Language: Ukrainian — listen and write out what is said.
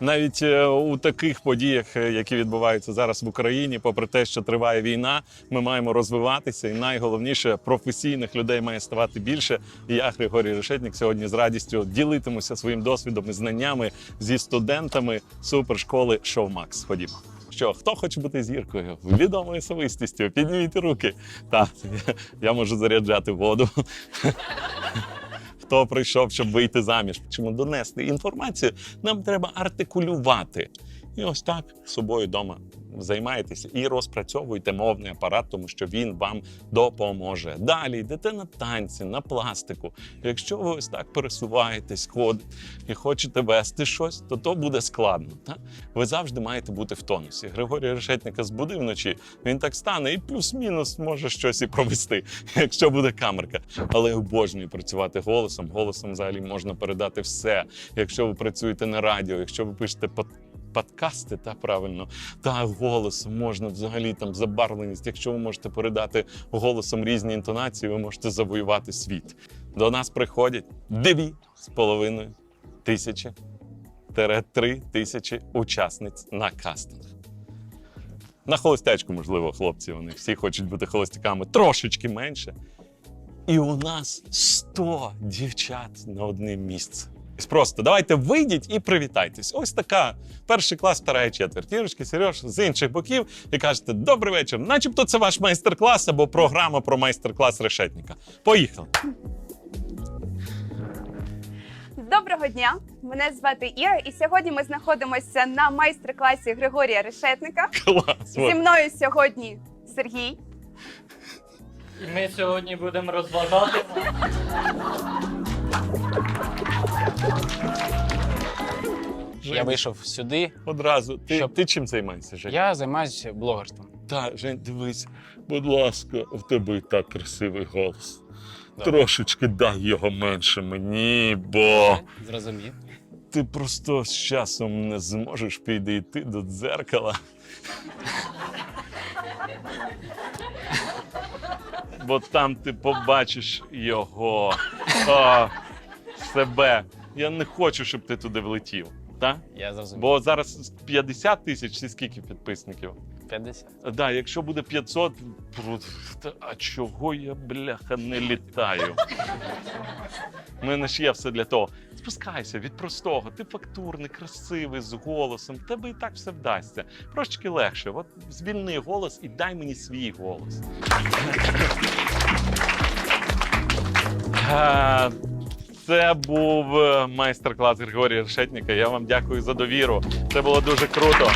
навіть е, у таких подіях, е, які відбуваються зараз в Україні, попри те, що триває війна, ми маємо розвиватися, і найголовніше професійних людей має ставати більше. І я, Григорій Решетник, сьогодні з радістю ділитимуся своїм досвідом і знаннями зі студентами супершколи Шовмакс. Ходімо. Що, хто хоче бути зіркою, відомою особистістю? Підніміть руки. Так, я можу заряджати воду. Хто прийшов, щоб вийти заміж? Чому донести інформацію? Нам треба артикулювати. І ось так з собою вдома займаєтеся і розпрацьовуйте мовний апарат, тому що він вам допоможе. Далі йдете на танці, на пластику. Якщо ви ось так пересуваєтесь, ходите і хочете вести щось, то то буде складно. Та? Ви завжди маєте бути в тонусі. Григорій Решетника збудив вночі, він так стане і плюс-мінус може щось і провести, якщо буде камерка. Але я обожнюю працювати голосом. Голосом взагалі можна передати все. Якщо ви працюєте на радіо, якщо ви пишете подкасти, та правильно, та голосом можна взагалі там забарвленість. Якщо ви можете передати голосом різні інтонації, ви можете завоювати світ. До нас приходять дві з половиною тисячі три тисячі учасниць на кастинг. На холостячку, можливо, хлопці, вони всі хочуть бути холостяками трошечки менше. І у нас 100 дівчат на одне місце. Просто давайте вийдіть і привітайтесь. Ось така перший клас, вторая четверть. Ірочки, Сереж з інших боків і кажете добрий вечір. Начебто це ваш майстер-клас або програма про майстер-клас решетника. Поїхали. Доброго дня! Мене звати Іра, і сьогодні ми знаходимося на майстер-класі Григорія Решетника. Клас. Зі мною сьогодні Сергій. І ми сьогодні будемо розважати. Я вийшов сюди. Одразу. Ти, Щоб- ти чим займаєшся, Жень? Я займаюся блогерством. Та, Жень, дивись, будь ласка, в тебе і так красивий голос. Добре. Трошечки дай його менше мені, бо Зрозумів. ти просто з часом не зможеш підійти до дзеркала. Бо там ти побачиш його а, себе. Я не хочу, щоб ти туди влетів. Та? Я зрозумів. Бо зараз 50 тисяч чи скільки підписників? 50. Да, якщо буде 500, про- а чого я, бляха, не літаю? У мене ж є все для того. Спускайся від простого, ти фактурний, красивий, з голосом. Тебе і так все вдасться. Трошечки легше. От звільни голос і дай мені свій голос. Це був е, майстер-клас Григорія Решетніка. Я вам дякую за довіру. Це було дуже круто.